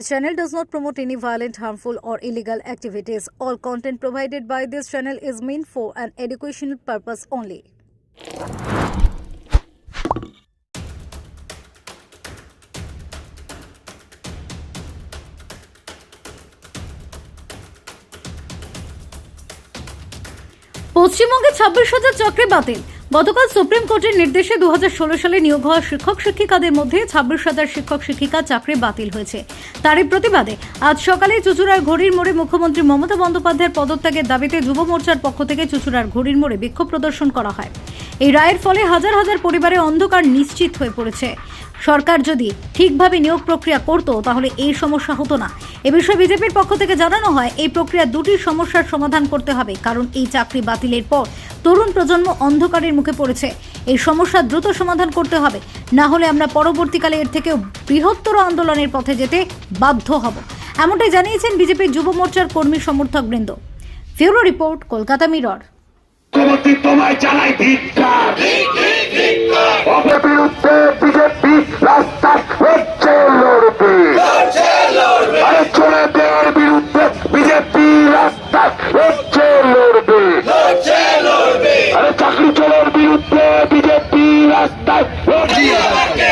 The channel does not promote any violent, harmful, or illegal activities. All content provided by this channel is meant for an educational purpose only. পশ্চিমবঙ্গে ছাব্বিশ হাজার চাকরি বাতিল গতকাল supreme কোর্টের নির্দেশে দুহাজার ষোলো সালে নিয়োগ হওয়া শিক্ষক শিক্ষিকাদের মধ্যে ছাব্বিশ হাজার শিক্ষক শিক্ষিকা চাকরি বাতিল হয়েছে। তারই প্রতিবাদে আজ সকালে চুচুড়ার ঘড়ির মোড়ে মুখ্যমন্ত্রী মমতা বন্দ্যোপাধ্যায়ের পদত্যাগের দাবিতে যুব মোর্চার পক্ষ থেকে চুচুড়ার ঘড়ির মোড়ে বিক্ষোভ প্রদর্শন করা হয়। এই রায়ের ফলে হাজার হাজার পরিবারে অন্ধকার নিশ্চিত হয়ে পড়েছে। সরকার যদি ঠিকভাবে নিয়োগ প্রক্রিয়া করত, তাহলে এই সমস্যা হতো না। এ বিষয়ে বিজেপির পক্ষ থেকে জানানো হয়, এই প্রক্রিয়া দুটি সমস্যার সমাধান করতে হবে, কারণ এই চাকরি বাতিলের পর তরুণ প্রজন্ম অন্ধকারের মুখে পড়েছে। এই সমস্যা দ্রুত সমাধান করতে হবে, না হলে আমরা পরবর্তীকালে এর থেকেও বৃহত্তর আন্দোলনের পথে যেতে বাধ্য হব। এমনটাই জানিয়েছেন বিজেপির যুব মোর্চার কর্মী সমর্থক বৃন্দ ফিউরো রিপোর্ট, কলকাতা মিরর। মুখ্যমন্ত্রী তোমায় জানাই ধিক্কার বিরুদ্ধে বিজেপি রাস্তা হচ্ছে লড়বে। আরে ছেলেদের বিরুদ্ধে বিজেপি রাস্তা হচ্ছে লড়বে। আরে চাকরি চোরের বিরুদ্ধে বিজেপি রাস্তায় লড়বে।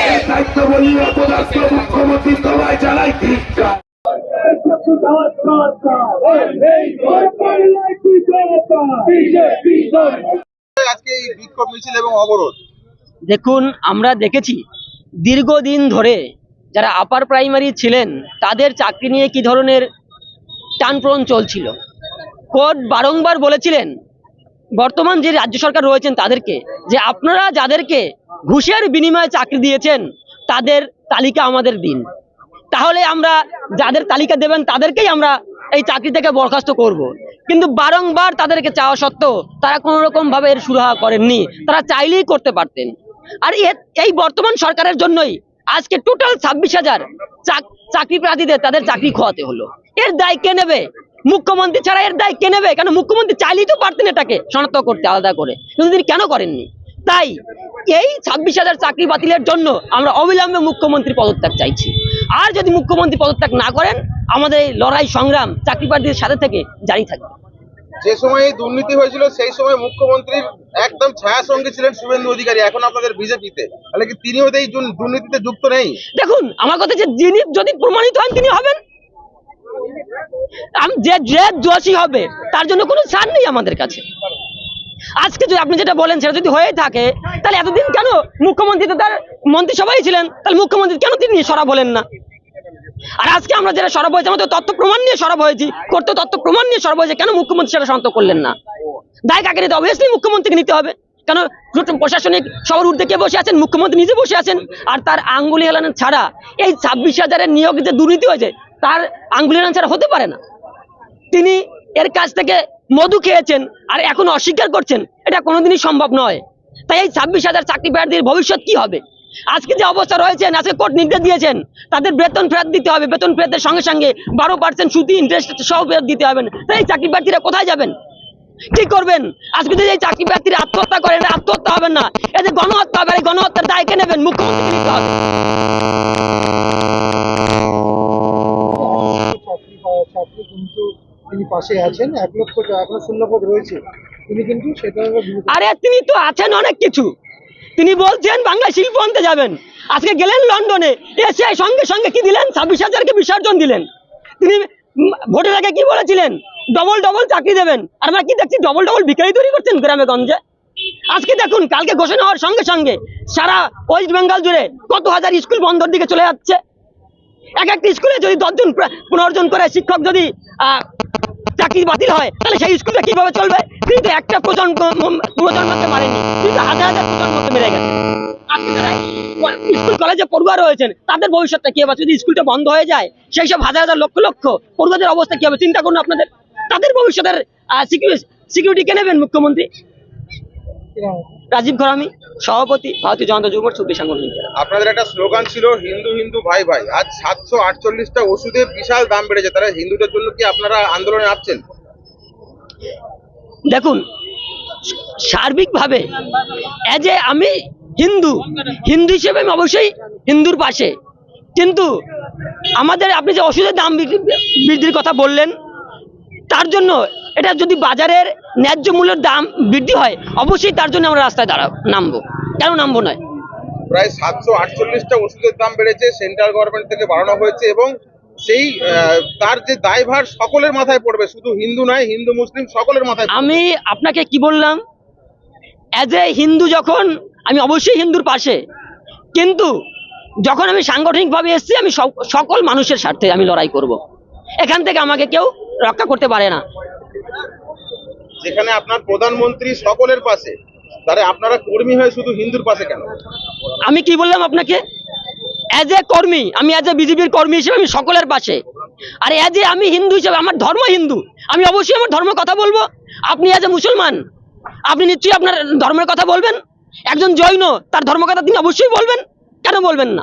এই দায়িত্ব বলি অপদার্থ মুখ্যমন্ত্রী তোমায় জানাই দেখুন, আমরা দেখেছি, দীর্ঘদিন ধরে যারা আপার প্রাইমারি ছিলেন, তাদের চাকরি নিয়ে কি ধরনের টানপ্রন চলছিল। কোর্ট বারংবার বলেছিলেন, বর্তমান যে রাজ্য সরকার রয়েছেন তাদেরকে, যে আপনারা যাদেরকে ঘুষের বিনিময়ে চাকরি দিয়েছেন, তাদের তালিকা আমাদের দিন। তাহলে আমরা যাদের তালিকা দেবেন, তাদেরকেই আমরা এই চাকরি থেকে বরখাস্ত করব। কিন্তু বারংবার তাদেরকে চাওয়া সত্ত্বেও তারা কোনো রকম ভাবে এর সুরাহা করেননি। তারা চাইলেই করতে পারতেন। আর এই বর্তমান সরকারের জন্যই আজকে টোটাল ছাব্বিশ হাজার চাকরি প্রার্থীদের তাদের চাকরি খোয়াতে হলো। এর দায় কে নেবে? মুখ্যমন্ত্রী ছাড়া এর দায় কে নেবে? কেন মুখ্যমন্ত্রী চাইলেই তো পারতেন এটাকে শনাক্ত করতে আলাদা করে। কিন্তু তিনি কেন করেননি? তাই এই ছাব্বিশ হাজার চাকরি বাতিলের জন্য আমরা অবিলম্বে মুখ্যমন্ত্রী পদত্যাগ চাইছি। আর যদি মুখ্যমন্ত্রী পদত্যাগ না করেন আমাদের এই লড়াই সংগ্রাম চাকরি প্রার্থীদের সাথে থেকে জারি থাকবে। যে সময় এই দুর্নীতি হয়েছিল সেই সময় মুখ্যমন্ত্রীর একদম ছায়া সঙ্গী ছিলেন শুভেন্দু অধিকারী এখন আপনাদের বিজেপিতে। তাহলে কি তিনিও এই দুর্নীতিতে যুক্ত নেই? দেখুন আমার কথা যে যিনি যদি প্রমাণিত হন তিনি হবেন। আম- যে যে দোষী হবে তার জন্য কোনো ছাড় নেই আমাদের কাছে। আজকে যদি আপনি যেটা বলেন সেটা যদি হয়ে থাকে, তাহলে এতদিন কেন মুখ্যমন্ত্রী তো তার মন্ত্রিসভায় ছিলেন? তাহলে মুখ্যমন্ত্রী কেন তিনি সরব হলেন না? আর আজকে আমরা যেটা সরব হয়েছে, আমাদের তথ্য প্রমাণ নিয়ে সরব হয়েছি। করতে তথ্য প্রমাণ নিয়ে সরব হয়েছে, কেন মুখ্যমন্ত্রী সেটা শান্ত করলেন না? দায় কাকে নিতে অবভিয়াসলি মুখ্যমন্ত্রীকে নিতে হবে। কেন প্রশাসনিক সবার ঊর্ধ্বে কে বসে আছেন? মুখ্যমন্ত্রী নিজে বসে আছেন। আর তার আঙ্গুলি হেলানো ছাড়া এই ছাব্বিশ হাজারের নিয়োগ যে দুর্নীতি হয়েছে, তার আঙ্গুলি হেলানো ছাড়া হতে পারে না। তিনি এর কাছ থেকে মধু খেয়েছেন আর এখন অস্বীকার করছেন, এটা কোনোদিনই সম্ভব নয়। তাই এই ছাব্বিশ হাজার চাকরি প্রার্থীর ভবিষ্যৎ কি হবে? আজকে যে অবস্থা রয়েছে আজকে কোর্ট নির্দেশ দিয়েছেন, তাদের বেতন ফেরত দিতে হবে, বেতন ফেরতের সঙ্গে সঙ্গে বারো পার্সেন্ট সুদি ইন্টারেস্ট সহ ফেরত দিতে হবে। তাই এই চাকরি প্রার্থীরা কোথায় যাবেন? কি করবেন? আজকে যদি এই চাকরি প্রার্থীরা আত্মহত্যা করেন, আত্মহত্যা হবেন না। এই যে গণহত্যা হবে এই গণহত্যার দায় কে নেবেন? মুখ্যমন্ত্রী চাকরি পাওয়া চাকরি কিন্তু তিনি পাশে আছেন, এক লক্ষ এখনও শূন্য পদ রয়েছে। তিনি কিন্তু বিরুদ্ধে আরে, তিনি তো আছেন অনেক কিছু। তিনি বলছেন বাংলা শিল্প আনতে যাবেন। আজকে গেলেন লন্ডনে, এসে সঙ্গে সঙ্গে কি দিলেন? ছাব্বিশ হাজারকে বিসর্জন দিলেন। তিনি ভোটের আগে কি বলেছিলেন? ডবল ডবল চাকরি দেবেন। আর আমরা কি দেখছি? ডবল ডবল ভিখারি তৈরি করছেন গ্রামে গঞ্জে। আজকে দেখুন, কালকে ঘোষণা হওয়ার সঙ্গে সঙ্গে সারা ওয়েস্ট বেঙ্গল জুড়ে কত হাজার স্কুল বন্ধর দিকে চলে যাচ্ছে। এক একটা স্কুলে যদি দশজন প্রা- পনেরো জন করে শিক্ষক যদি চাকরি বাতিল হয়, তাহলে সেই স্কুলটা কীভাবে চলবে? কিন্তু একটা প্রজন্ম প্রজন্মকে মারেনি, কিন্তু হাজার হাজার প্রজন্মকে মেরে গেছে। স্কুল কলেজে পড়ুয়া রয়েছেন, তাদের ভবিষ্যৎটা কি হবে যদি স্কুলটা বন্ধ হয়ে যায়, সেই সব হাজার হাজার লক্ষ লক্ষ পড়ুয়াদের অবস্থা কি হবে? চিন্তা করুন আপনাদের। তাদের ভবিষ্যতের সিকিউরিটি কে নেবেন মুখ্যমন্ত্রী? রাজীব ঘরামি? সভাপতি ভারতীয় জনতা যুব চব্বিশ সাংগঠনিক আপনাদের একটা স্লোগান ছিল হিন্দু হিন্দু ভাই ভাই। আজ সাতশো আটচল্লিশটা ওষুধের বিশাল দাম বেড়েছে। তারা হিন্দুদের জন্য কি আপনারা আন্দোলনে আসছেন দেখুন সার্বিকভাবে এজ এ আমি হিন্দু হিন্দু হিসেবে আমি অবশ্যই হিন্দুর পাশে। কিন্তু আমাদের আপনি যে ওষুধের দাম বৃদ্ধির কথা বললেন তার জন্য এটা যদি বাজারের ন্যায্য মূল্যের দাম বৃদ্ধি হয় অবশ্যই তার জন্য আমরা রাস্তায় দাঁড়াবো নামবো। কেন নামবো নয়? প্রায় সাতশো আটচল্লিশটা ওষুধের দাম বেড়েছে সেন্ট্রাল গভর্নমেন্ট থেকে বাড়ানো হয়েছে এবং সেই তার যে দায়ভার সকলের মাথায় পড়বে শুধু হিন্দু নয় হিন্দু মুসলিম সকলের মাথায় আমি আপনাকে কি বললাম? অ্যাজ এ হিন্দু যখন আমি অবশ্যই হিন্দুর পাশে কিন্তু যখন আমি সাংগঠনিকভাবে এসেছি আমি সক- সকল মানুষের স্বার্থে আমি লড়াই করব। এখান থেকে আমাকে কেউ রক্ষা করতে পারে না। যেখানে আপনার প্রধানমন্ত্রী সকলের পাশে। তাহলে আপনারা কর্মী হয়ে শুধু হিন্দুর পাশে কেন? আমি কি বললাম আপনাকে? অ্যাজ এ কর্মী, আমি অ্যাজ এ বিজেপির কর্মী হিসেবে আমি সকলের পাশে। আর অ্যাজ এ আমি হিন্দু হিসেবে, আমার ধর্ম হিন্দু। আমি অবশ্যই আমার ধর্ম কথা বলব। আপনি অ্যাজ এ মুসলমান, আপনি নিশ্চয়ই আপনার ধর্মের কথা বলবেন। একজন জৈন, তার ধর্ম কথা তিনি অবশ্যই বলবেন। কেন বলবেন না?